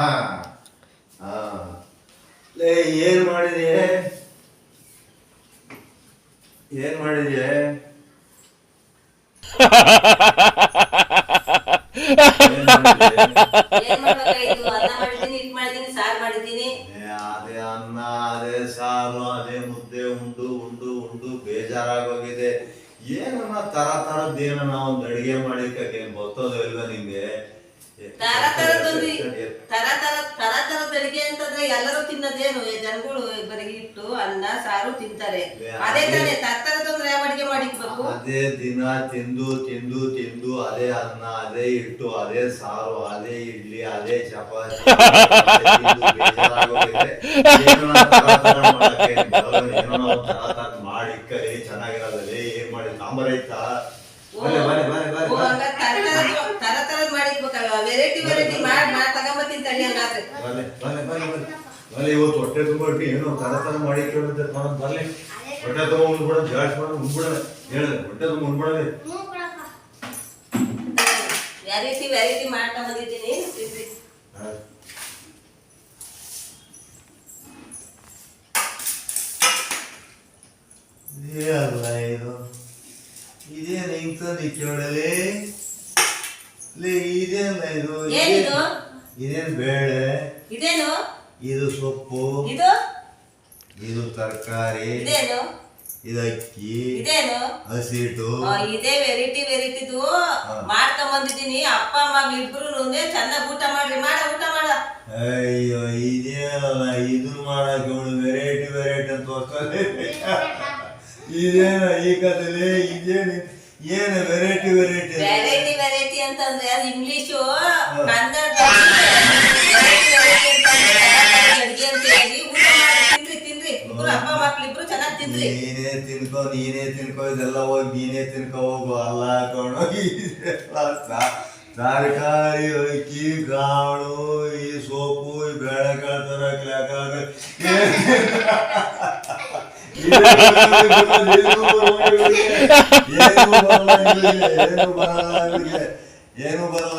ಹಾ. ಹಾ ಲೇ ಏನ್ ಮಾಡಿದ್ಯೆ? ಏನ್ ಮಾಡಿದ್ಯೆ? ಅದೇ ಅನ್ನ ಅದೇ ಸಾರು ಅದೇ ಮುದ್ದೆ ಉಂಡು ಉಂಡು ಉಂಡು ಬೇಜಾರಾಗೋಗಿದೆ. ಏನನ್ನ ತರ ತರದ್ದು ಏನೋ ನಾವು ಅಡುಗೆ ಮಾಡಿಕೇನ್ ಗೊತ್ತೋದು ಇಲ್ವಾ ನಿಮ್ಗೆ ಎಲ್ಲರೂ ತಿನ್ನೋದೇನು? ಜನಗಳು ಬರೀ ಇಟ್ಟು ಅನ್ನ ಸಾರು ತಿಂತಾರೆ. ಅದೇ ತಾನೇ ತರ ತರದೊಂದ್ರೆ ಯಾವ ಅಡಿಗೆ ಮಾಡಿಕ್ಬೇಕು? ಅದೇ ದಿನ ತಿಂದು ತಿಂದು ತಿಂದು ಅದೇ ಅನ್ನ ಅದೇ ಹಿಟ್ಟು ಅದೇ ಸಾರು ಅದೇ ಇಡ್ಲಿ ಅದೇ ಚಪಾತಿ ಮಾಡಿಕ್ಕಲಿ ಚೆನ್ನಾಗಿರೋದಲ್ಲಿ ಏನ್ ಮಾಡಿ ಸಾಂಬಾರ್ ಐತಾ ಹಂಗ ತರ ತರದ್ ತರ ತರದ್ ವೆರೈಟಿ ವೆರೈಟಿ ಮಾಡಿ. ಬಲೆ ಇವತ್ತು ಹೊಟ್ಟೆ ತುಂಬ ಏನೋ ತರ ತರ ಮಾಡಿ ಕೇಳುತ್ತೆ ನಾನು ಬರಲಿ. ಹೊಟ್ಟೆ ತುಂಬ ಉಂಡ್ಬಿಡ ಜಾಸ್ತಿ ಮಾಡಿ ಉಂಡ್ಬಿಡ ಹೇಳಿದೆ ಹೊಟ್ಟೆ ತುಂಬ ಉಂಡ್ಬಿಡದೆ ವೆರೈಟಿ ವೆರೈಟಿ ಮಾಡ್ತಾ ಬಂದಿದ್ದೀನಿ. ತಿನ್ರಿ ಅಲ್ಲ ಇದು. ಇದೇನು ಹಿಂಗ್ ತಂದು ಕೇಳಲಿ? ಲೇ ಇದೇನ ಇದು? ಇದೇನು ಬೇಳೆ ಇದೇನು? ಇದು ಸೊಪ್ಪು ಇದು? ಇದು ತರಕಾರಿ ಇದೇನು? ಇದು ಅಕ್ಕಿ ಇದೇನು? ಹಸಿಟ್ಟು. ಇದೇ ವೆರೈಟಿ ವೆರೈಟಿದು ಮಾಡ್ಕೊಂಡ್ ಬಂದಿದ್ದೀನಿ ಅಪ್ಪ ಅಮ್ಮ ಇಬ್ರು ಚೆನ್ನಾಗಿ ಊಟ ಮಾಡ್ರಿ. ಮಾಡ ಊಟ ಮಾಡ. ಅಯ್ಯೋ ಇದೇನಲ್ಲ ಇದು ಮಾಡಕ್ಕೆ ಅವಳು ವೆರೈಟಿ ವೆರೈಟಿ ಅಂತ ತೋರ್ಸ್ತಾರೆ. ಇದೇನ ಈ ಕಥೆಲಿ ಇದೇನು ಏನು ವೆರೈಟಿ ವೆರೈಟಿ ವೆರೈಟಿ ವೆರೈಟಿ ಅಂತಂದ್ರೆ ಅದು ಇಂಗ್ಲಿಷು ಕನ್ನಡ ಮಕ್ಳು ಇಬ್ರು ಚೆನ್ನಾಗಿ ತಿನ್ರಿ ನೀನೇ ತಿನ್ಕೋ ನೀನೇ ತಿನ್ಕೋ ಇದೆಲ್ಲ ಹೋಗಿ ನೀನೇ ತಿನ್ಕೋ ಹೋಗು. ಅಲ್ಲ ಸಾ- ತರಕಾರಿ ಅಕ್ಕಿ ಕಾಳು ಈ ಸೋಪು ಈ ಬೇಳೆ ಕಳ್ತಾರ ಏನು ಬರಲ್ಲ ಏನು ಬರಲ್ಲ ಇವ್ರಿಗೆ, ಏನು ಬರಲ್ಲ